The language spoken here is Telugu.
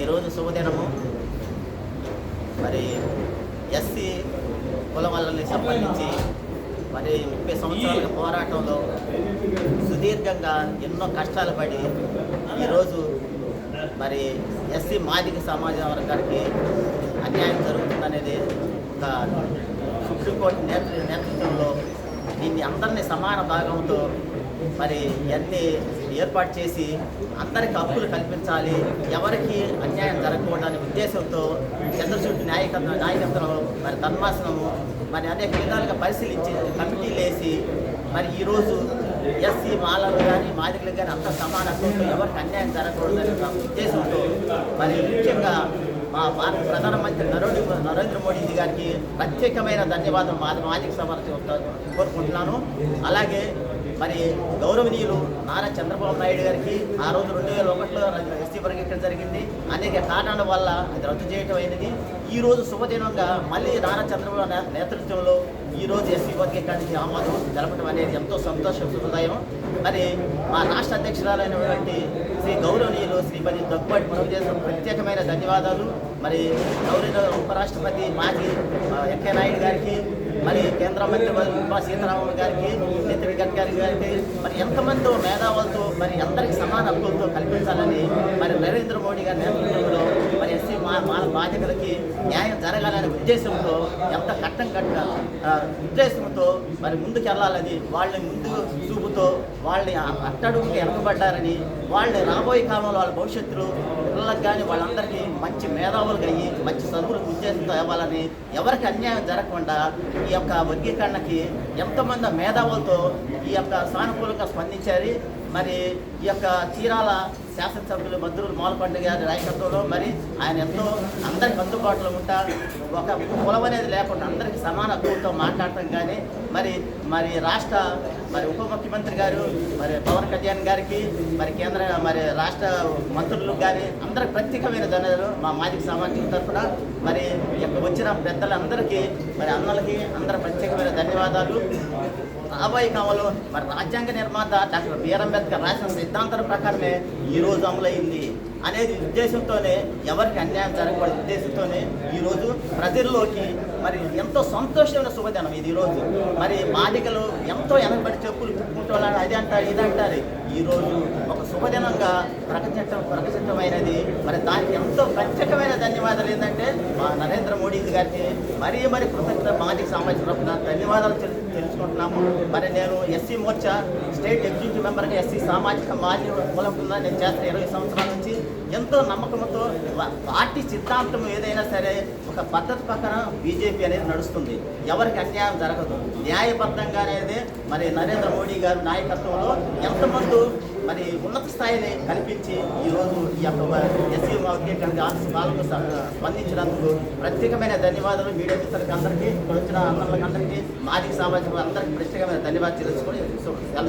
ఈరోజు శుభదినము. మరి ఎస్సీ కుల సంబంధించి మరి ముప్పై సంవత్సరాల పోరాటంలో సుదీర్ఘంగా ఎన్నో కష్టాలు పడి ఈరోజు మరి ఎస్సీ మాదిక సమాజం వర్గానికి అన్యాయం జరుగుతుందనేది ఒక సుప్రీంకోర్టు నేతృ నేతృత్వంలో దీన్ని అందరినీ సమాన భాగంతో మరి ఎన్ని ఏర్పాటు చేసి అందరికి హక్కులు కల్పించాలి ఎవరికి అన్యాయం జరగకూడదనే ఉద్దేశంతో చంద్రశూడ్ నాయకత్వం నాయకత్వం మరి ధర్మాసనము మరి అనేక విధాలుగా పరిశీలించి కమిటీలు వేసి మరి ఈరోజు ఎస్సీ మాలలు కానీ మాదికలు కానీ అంత సమాన ఎవరికి అన్యాయం జరగకూడదనే ఉద్దేశంతో మరి ముఖ్యంగా మా భారత ప్రధానమంత్రి నరేంద్ర నరేంద్ర మోడీ గారికి ప్రత్యేకమైన ధన్యవాదం మా మాజిక సభ కోరుకుంటున్నాను. అలాగే మరి గౌరవనీయులు నారా చంద్రబాబు నాయుడు గారికి ఆ రోజు రెండు వేల ఒకటిలో ఎస్టీ వర్గీకరణ జరిగింది. అనేక కారణాల వల్ల అది రద్దు చేయటం అయినది ఈ రోజు శుభదినంగా మళ్ళీ నారా చంద్రబాబు నే- నేతృత్వంలో ఈ రోజు ఎస్సీ వర్గీకరణకి ఆమోదం జరపడం అనేది ఎంతో సంతోష శుభోదయం మరి మా రాష్ట్ర అధ్యక్షురాలైనటువంటి శ్రీ గౌరవనీయులు శ్రీపతి దగ్గుబాటి మనోజేశ్వరం ప్రత్యేకమైన ధన్యవాదాలు. మరి గౌరవ ఉపరాష్ట్రపతి మాజీ ఎంకే వెంకయ్య నాయుడు గారికి మరి కేంద్ర మంత్రి నిర్మలా సీతారామన్ గారికి నితిన్ గడ్కరీ గారికి మరి ఎంతమందో మేధావులతో మరి అందరికి సమాన హక్కులతో కల్పించాలని మరి నరేంద్ర మోడీ గారి నేతృత్వంలో మరి ఎస్సీ మా మాల బాధ్యతలకి న్యాయం జరగాలనే ఉద్దేశంతో ఎంత కట్టం కట్ట ఉద్దేశంతో మరి ముందుకు వెళ్ళాలని వాళ్ళని ముందు చూపుతో వాళ్ళని అట్టడుగుకి వెనకబడ్డారని వాళ్ళని రాబోయే కాలంలో వాళ్ళ భవిష్యత్తులో పిల్లలకు కానీ వాళ్ళందరికీ మంచి మేధావులు అయ్యి మంచి చదువులు ఉద్దేశంతో ఇవ్వాలని ఎవరికి అన్యాయం జరగకుండా ఈ యొక్క వర్గీకరణకి ఎంతమంది మేధావులతో ఈ యొక్క సానుకూలంగా స్పందించారు. మరి ఈ యొక్క చీరాల శాసనసభ్యులు మంత్రులు మాలకొండ గారి నాయకత్వంలో మరి ఆయన ఎంతో అందరికి అందుబాటులో ఉంటా. ఒక కులం అనేది లేకుండా అందరికీ సమాన హక్కులతో మాట్లాడటం కానీ మరి మరి రాష్ట్ర మరి ఉప ముఖ్యమంత్రి గారు మరి పవన్ కళ్యాణ్ గారికి మరి కేంద్ర మరి రాష్ట్ర మంత్రులకు కానీ అందరికి ప్రత్యేకమైన ధన్యవాదాలు మా మాజీ సామాజిక తరఫున. మరి వచ్చిన పెద్దలందరికీ మరి అన్నలకి అందరి ప్రత్యేకమైన ధన్యవాదాలు. రాబోయే కావాలో మరి రాజ్యాంగ నిర్మాత డాక్టర్ బిఆర్ అంబేద్కర్ రాసిన సిద్ధాంతం ప్రకారమే ఈ రోజు అమలైంది అనేది ఉద్దేశంతోనే ఎవరికి అన్యాయం జరగకూడదు ఉద్దేశంతోనే ఈరోజు ప్రజల్లోకి మరి ఎంతో సంతోషమైన శుభదినం ఇది ఈరోజు. మరి మాదికలు ఎంతో వెనకబడి చెప్పులు పుట్టుకుంటున్నారు అది అంటారు ఇది అంటారు. ఈరోజు ఒక శుభదినంగా ప్రకటించడం ప్రకటించమైనది మరి దానికి ఎంతో ప్రత్యేకమైన ధన్యవాదాలు ఏంటంటే మా నరేంద్ర మోడీ గారికి మరీ మరి కృతజ్ఞత మాదిక సామాజిక తరపున ధన్యవాదాలు తెలు- తెలుసుకుంటున్నాము. మరి నేను ఎస్సీ మోర్చా స్టేట్ ఎగ్జిక్యూటివ్ మెంబర్గా ఎస్సీ సామాజిక మాజీ మూలంగా నేను చేస్తాను ఇరవై సంవత్సరాల నుంచి ఎంతో నమ్మకంతో పార్టీ సిద్ధాంతం ఏదైనా సరే ఒక పద్ధతి పక్కన బీజేపీ అనేది నడుస్తుంది. ఎవరికి అన్యాయం జరగదు. న్యాయబద్ధంగా అనేది మరి నరేంద్ర మోడీ గారి నాయకత్వంలో ఎంతమంది మరి ఉన్నత స్థాయిని కల్పించి ఈరోజు ఈ యొక్క ఎస్సీ మార్కెట్ ఆఫీస్ వాళ్ళకు స్పందించినందుకు ప్రత్యేకమైన ధన్యవాదాలు. మీడియా మిత్రులకు అందరికీ ఇక్కడ వచ్చిన అన్నలకు అందరికీ మాజీ సామాజిక అందరికీ ప్రత్యేకమైన ధన్యవాదాలు తెలుసుకొని